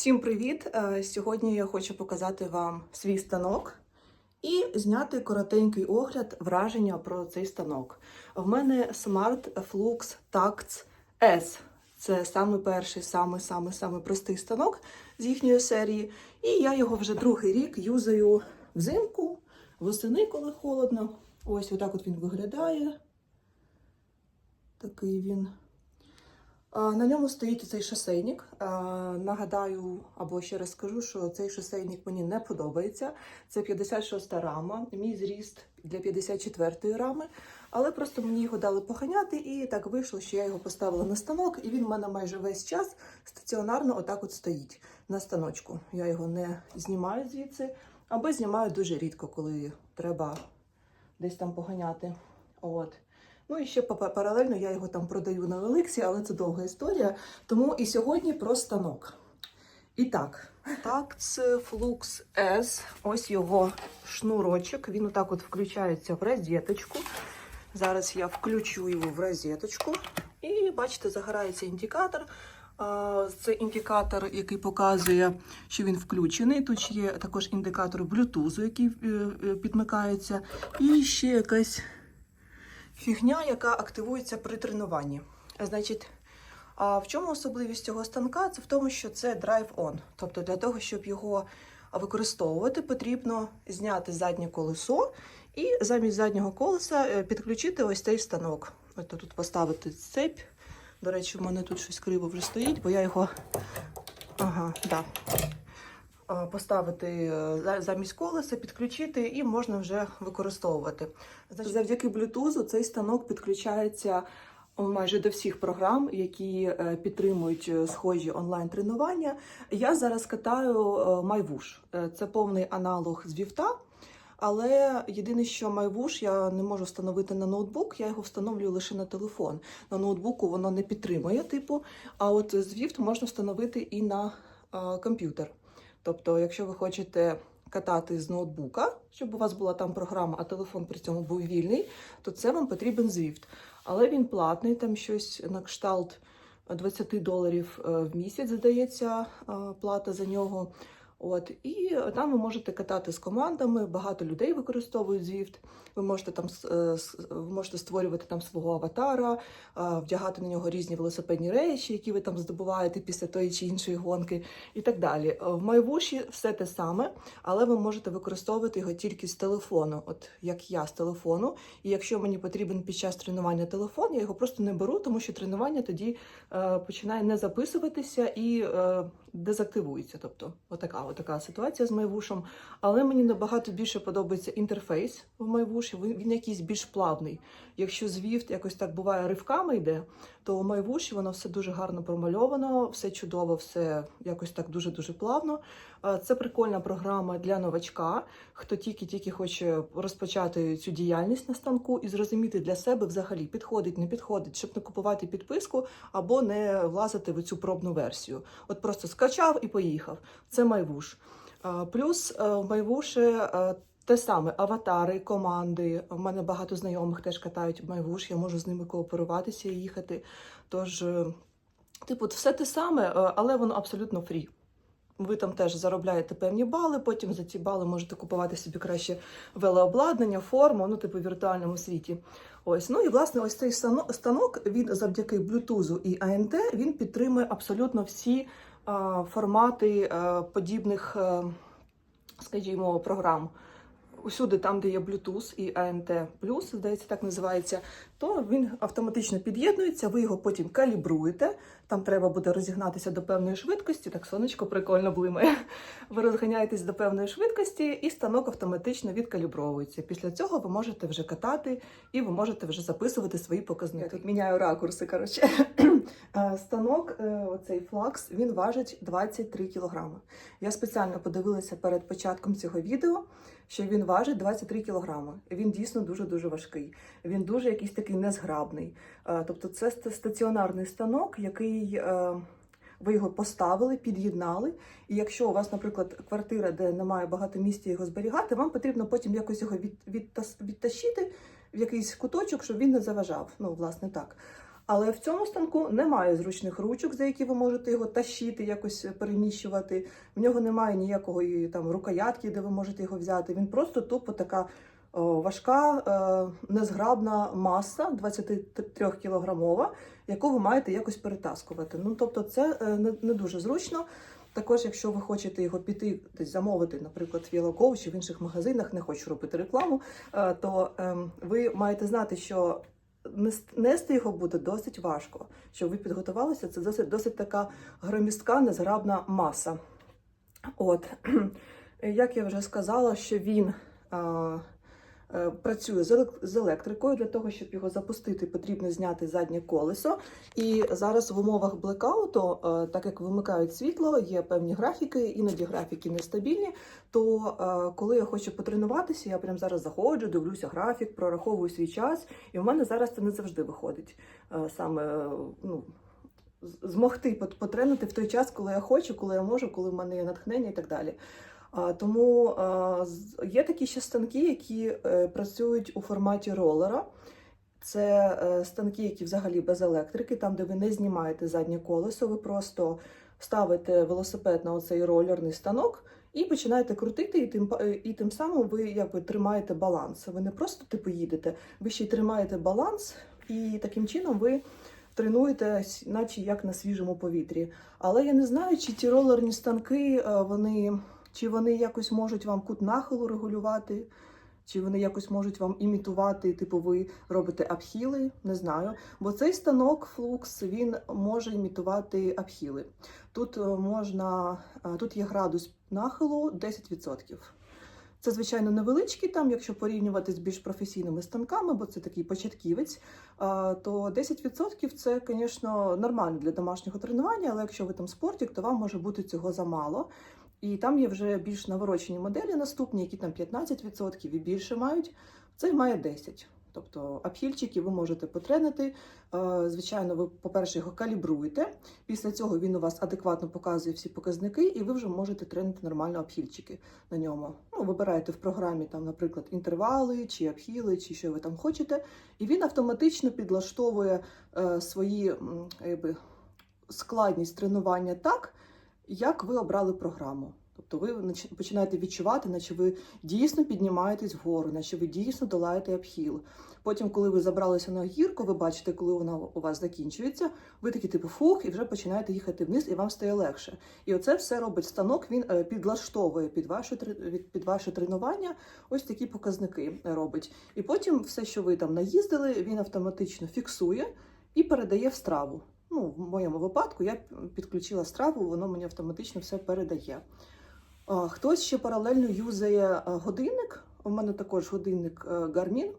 Всім привіт! Е, Сьогодні я хочу показати вам свій станок і зняти коротенький огляд враження про цей станок. В мене Smart Flux Tacts S. Це самий перший, самий самий самий простий станок з їхньої серії. І я його вже другий рік юзаю взимку, восени, коли холодно. Ось отак от він виглядає. Такий він. На ньому стоїть цей шосейник. Нагадаю, або ще раз скажу, що цей шосейник мені не подобається. Це 56 рама, мій зріст для 54 рами. Але просто мені його дали поганяти, і так вийшло, що я його поставила на станок, і він в мене майже весь час стаціонарно отак от стоїть на станочку. Я його не знімаю звідси, або знімаю дуже рідко, коли треба десь там поганяти. От. Ну і ще паралельно я його там продаю на Еликсі, але це довга історія. Тому і сьогодні про станок. І так, так, це Flux S. Ось його шнурочок. Він отак от включається в розеточку. Зараз я включу його в розеточку. І бачите, загорається індикатор. Це індикатор, який показує, що він включений. Тут є також індикатор Bluetooth, який е, е, підмикається. І ще якась фігня, яка активується при тренуванні. Значить, а в чому особливість цього станка? Це в тому, що це drive-on. Тобто для того, щоб його використовувати, потрібно зняти заднє колесо і замість заднього колеса е, підключити ось цей станок. От тут поставити цепь. До речі, в мене тут щось криво вже стоїть, бо я його. Ага, да. А, Поставити е, за- замість колеса, підключити і можна вже використовувати. Значить, завдяки Bluetooth цей станок підключається майже до всіх програм, які е, підтримують е, схожі онлайн-тренування. Я зараз катаю е. Е, Це повний аналог з Вівта. Але єдине, що MyWush я не можу встановити на ноутбук, я його встановлюю лише на телефон. На ноутбуку воно не підтримує типу. А от з Vift можна встановити і на е, комп'ютер. Тобто, якщо ви хочете катати з ноутбука, щоб у вас була там програма, а телефон при цьому був вільний, то це вам потрібен Zwift. Але він платний, там щось на кшталт 20 доларів е, в місяць, здається, е, плата за нього. От і там ви можете катати з командами. Багато людей використовують Zwift. Ви можете там е, ви можете створювати там свого аватара, е, вдягати на нього різні велосипедні речі, які ви там здобуваєте після тої чи іншої гонки, і так далі. Е, В майвуші все те саме, але ви можете використовувати його тільки з телефону, от як я з телефону. І якщо мені потрібен під час тренування телефон, я його просто не беру, тому що тренування тоді починає не записуватися і дезактивується. Тобто, отака, отака ситуація з майвушем. Але мені набагато більше подобається інтерфейс в майвуші. Він, якийсь більш плавний. Якщо Zwift якось так буває ривками йде, то у майвуші воно все дуже гарно промальовано, все чудово, все якось так дуже дуже плавно. Це прикольна програма для новачка, хто тільки-тільки хоче розпочати цю діяльність на станку і зрозуміти для себе взагалі підходить, не підходить, щоб не купувати підписку або не влазити в цю пробну версію. От просто скачав і поїхав. Це майвуш. Плюс е, в майвуші е, те саме аватари, команди. У мене багато знайомих теж катають майвуш, я можу з ними кооперуватися і їхати. Тож, е, типу, все те саме, е, але воно абсолютно фрі. Ви там теж заробляєте певні бали, потім за ці бали можете купувати собі краще велообладнання, форму, ну, типу, в віртуальному світі. Ось, ну і власне, ось цей станок, він завдяки Bluetooth і ANT, він підтримує абсолютно всі а, формати а, подібних, а, скажімо, програм. Усюди, там, де є Bluetooth і ANT+, здається, так називається, то він автоматично під'єднується, ви його потім калібруєте. Там треба буде розігнатися до певної швидкості. Так сонечко прикольно блимає. Ви розганяєтесь до певної швидкості, і станок автоматично відкалібровується. Після цього ви можете вже катати і ви можете вже записувати свої показники. Я тут міняю ракурси. Коротше, станок, е, оцей флакс, він важить 23 кілограми. Я спеціально подивилася перед початком цього відео, що він важить 23 кілограми. Він дійсно дуже дуже важкий. Він дуже якийсь такий незграбний. Е, Тобто, це стаціонарний станок, який. е, Ви його поставили, під'єднали, і якщо у вас, наприклад, квартира, де немає багато місця його зберігати, вам потрібно потім якось його від, відтащити в якийсь куточок, щоб він не заважав. Ну, власне, так. Але в цьому станку немає зручних ручок, за які ви можете його тащити, якось переміщувати. В нього немає ніякої там рукоятки, де ви можете його взяти. Він просто тупо така о, важка, е, незграбна маса 23 кілограмова, яку ви маєте якось перетаскувати. Ну тобто, це е, не, не дуже зручно. Також, якщо ви хочете його піти десь замовити, наприклад, в Єлокову чи в інших магазинах, не хочу робити рекламу, е, то ем, ви маєте знати, що нести його буде досить важко. Щоб ви підготувалися, це досить, досить така громістка, незграбна маса. От, як я вже сказала, що він е, працює з елек- електрикою. Для того, щоб його запустити, потрібно зняти заднє колесо. І зараз в умовах блекауту, е, так як вимикають світло, є певні графіки, іноді графіки нестабільні. То е, коли я хочу потренуватися, я прямо зараз заходжу, дивлюся графік, прораховую свій час, і в мене зараз це не завжди виходить. Саме ну, змогти пот- потренити в той час, коли я хочу, коли я можу, коли в мене є натхнення і так далі. Тому є такі ще станки, які е, працюють у форматі ролера. Це е, станки, які взагалі без електрики, там, де ви не знімаєте заднє колесо, ви просто ставите велосипед на оцей ролерний станок і починаєте крутити, і тим, е, і тим самим ви якби тримаєте баланс. Ви не просто типу їдете, ви ще й тримаєте баланс, і таким чином ви тренуєтесь, наче як на свіжому повітрі. Але я не знаю, чи ті ролерні станки, вони, чи вони якось можуть вам кут нахилу регулювати, чи вони якось можуть вам імітувати, типу, ви робите апхіли, не знаю. Бо цей станок флукс він може імітувати апхіли. Тут е, можна, е, тут є градус нахилу 10%. Це, звичайно, невеличкий там, якщо порівнювати з більш професійними станками, бо це такий початківець, то 10% це, звісно, нормально для домашнього тренування, але якщо ви там спортик, то вам може бути цього замало. І там є вже більш наворочені моделі наступні, які там 15% і більше мають. Цей має 10%. Тобто апхільчики ви можете потренити. Е, Звичайно, ви, по-перше, його калібруєте. Після цього він у вас адекватно показує всі показники, і ви вже можете тренити нормально апхільчики на ньому. Ну, вибираєте в програмі, там, наприклад, інтервали чи апхіли, чи що ви там хочете, і він автоматично підлаштовує е, свої якби, складність тренування так, як ви обрали програму. Тобто ви починаєте відчувати, наче ви дійсно піднімаєтесь вгору, наче ви дійсно долаєте обхіл. Потім, коли ви забралися на гірку, ви бачите, коли вона у вас закінчується, ви такі типу фух, і вже починаєте їхати вниз, і вам стає легше. І оце все робить станок. Він е, підлаштовує під ваше під ваше тренування. Ось такі показники робить. І потім все, що ви там наїздили, він автоматично фіксує і передає в страву. Ну, в моєму випадку я підключила страву, воно мені автоматично все передає. Хтось ще паралельно юзає е, годинник. У мене також годинник е, Garmin.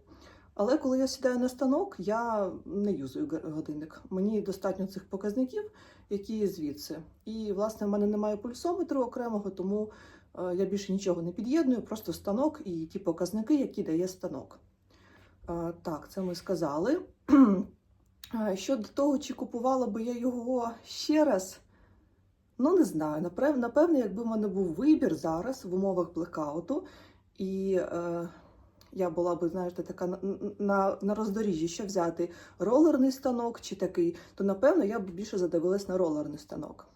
Але коли я сідаю на станок, я не юзаю га- годинник. Мені достатньо цих показників, які є звідси. І, власне, в мене немає пульсометру окремого, тому е, я більше нічого не під'єдную, просто станок і ті показники, які дає станок. Так, це ми сказали. Е, Щодо того, чи купувала би я його ще раз, ну не знаю. Напев- Напевне, якби в мене був вибір зараз в умовах блекауту, і е, я була би, знаєте, така на, на, на роздоріжжі, що взяти ролерний станок чи такий, то напевно я б більше задивилась на ролерний станок.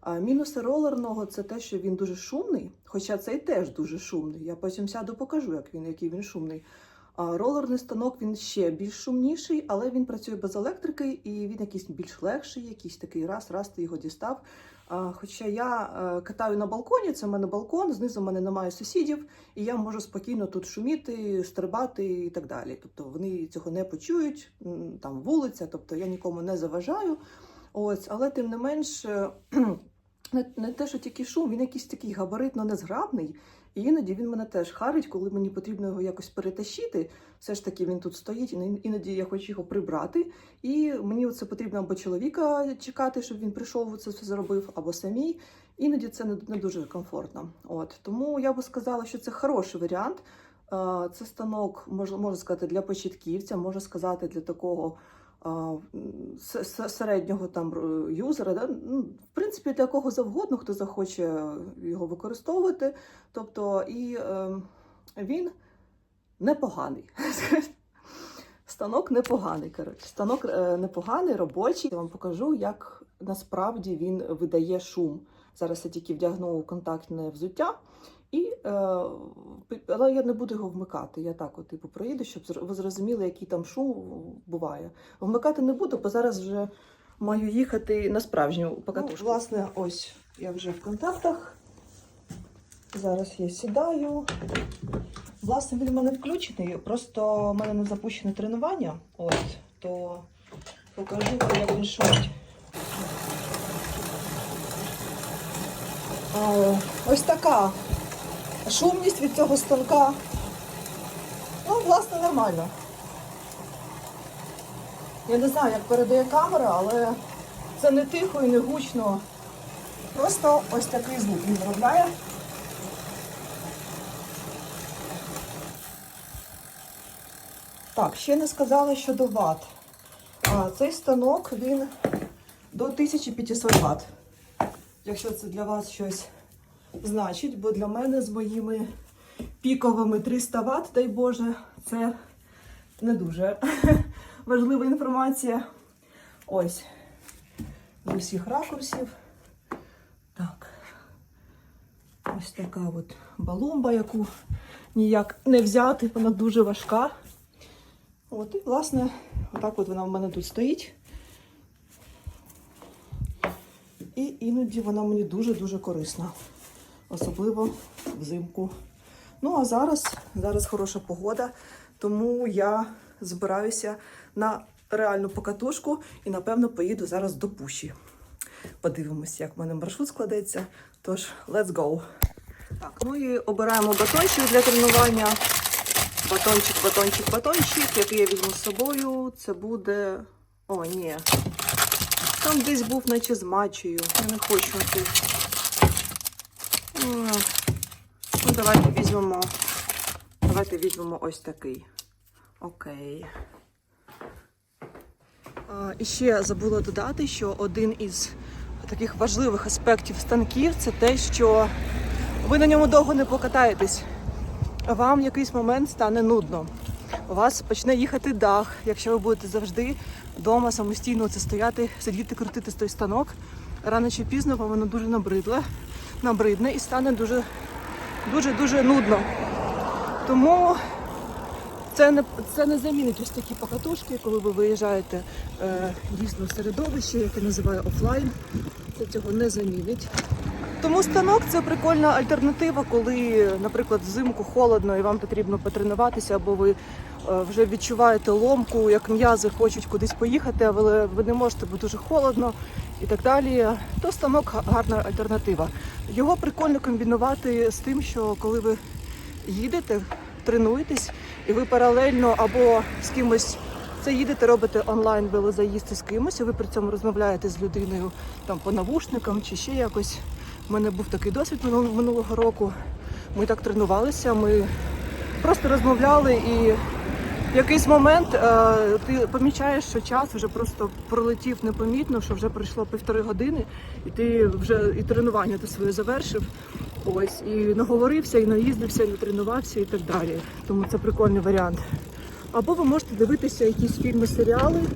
А мінуси ролерного це те, що він дуже шумний, хоча цей теж дуже шумний. Я потім сяду покажу, як він, який він шумний. Ролерний станок він ще більш шумніший, але він працює без електрики і він якийсь більш легший, якийсь такий раз, раз ти його дістав. Хоча я е, катаю на балконі, це в мене балкон, знизу в мене немає сусідів, і я можу спокійно тут шуміти, стрибати і так далі. Тобто вони цього не почують, там вулиця, тобто я нікому не заважаю. Ось, але тим не менш, е, не те, що тільки шум, він якийсь такий габаритно незграбний. І іноді він мене теж харить, коли мені потрібно його якось перетащити. Все ж таки він тут стоїть, і іноді я хочу його прибрати. І мені це потрібно або чоловіка чекати, щоб він прийшов це все зробив, або самій. Іноді це не, дуже комфортно. От тому я би сказала, що це хороший варіант. Це станок, можна, сказати, для початківця, можна сказати, для такого середнього там е, юзера, да? ну, в принципі, для кого завгодно, хто захоче його використовувати. Тобто, і е, він непоганий. Станок непоганий, коротше. Станок е, непоганий, робочий. Я вам покажу, як насправді він видає шум. Зараз я тільки вдягну контактне взуття, і, е, але я не буду його вмикати. Я так, от, типу, проїду, щоб ви зрозуміли, який там шум буває. Вмикати не буду, бо зараз вже маю їхати на справжню покатушку. Ну, власне, ось я вже в контактах. Зараз я сідаю. Власне, він в мене включений, просто в мене не запущене тренування. От, то покажу вам, як він шумить. Ось така шумність від цього станка. Ну, власне, нормально. Я не знаю, як передає камера, але це не тихо і не гучно. Просто ось такий звук він виробляє. Так, ще не сказала щодо ват. А, цей станок він до 1500 Вт. Якщо це для вас щось значить, бо для мене з моїми піковими 300 Вт, дай Боже, це не дуже важлива інформація. Ось. З усіх ракурсів. Так. Ось така от балумба, яку ніяк не взяти, вона дуже важка. От, і, власне, отак от вона в мене тут стоїть. І іноді вона мені дуже-дуже корисна. Особливо взимку. Ну, а зараз, зараз хороша погода, тому я збираюся на реальну покатушку і, напевно, поїду зараз до Пуші. Подивимось, як в мене маршрут складеться. Тож, let's go. Так, ну і обираємо батончик для тренування. Батончик, батончик, батончик, який я візьму з собою. Це буде. О, ні. Там десь був, наче з матчею. Я не хочу тут. Ну, давайте візьмемо. Давайте візьмемо ось такий. Окей. І ще забула додати, що один із таких важливих аспектів станків це те, що ви на ньому довго не покатаєтесь. Вам в якийсь момент стане нудно. У вас почне їхати дах, якщо ви будете завжди вдома самостійно це стояти, сидіти, крутити той станок. Рано чи пізно вам воно дуже набридле, набридне і стане дуже, дуже, дуже нудно. Тому це не, це не замінить ось такі покатушки, коли ви виїжджаєте е, дійсно в середовище, яке називаю офлайн. Це цього не замінить. Тому станок це прикольна альтернатива, коли, наприклад, взимку холодно і вам потрібно потренуватися, або ви е, вже відчуваєте ломку, як м'язи хочуть кудись поїхати, але ви не можете, бо дуже холодно і так далі. То станок гарна альтернатива. Його прикольно комбінувати з тим, що коли ви їдете, тренуєтесь, і ви паралельно або з кимось. Це їдете, робите онлайн велозаїзди з кимось, і ви при цьому розмовляєте з людиною там по навушникам чи ще якось. У мене був такий досвід минулого року. Ми так тренувалися, ми просто розмовляли і в якийсь момент е, ти помічаєш, що час вже просто пролетів непомітно, що вже пройшло півтори години, і ти вже і тренування ти своє завершив. Ось, і наговорився, і наїздився, і натренувався, і так далі. Тому це прикольний варіант. Або ви можете дивитися якісь фільми, серіали.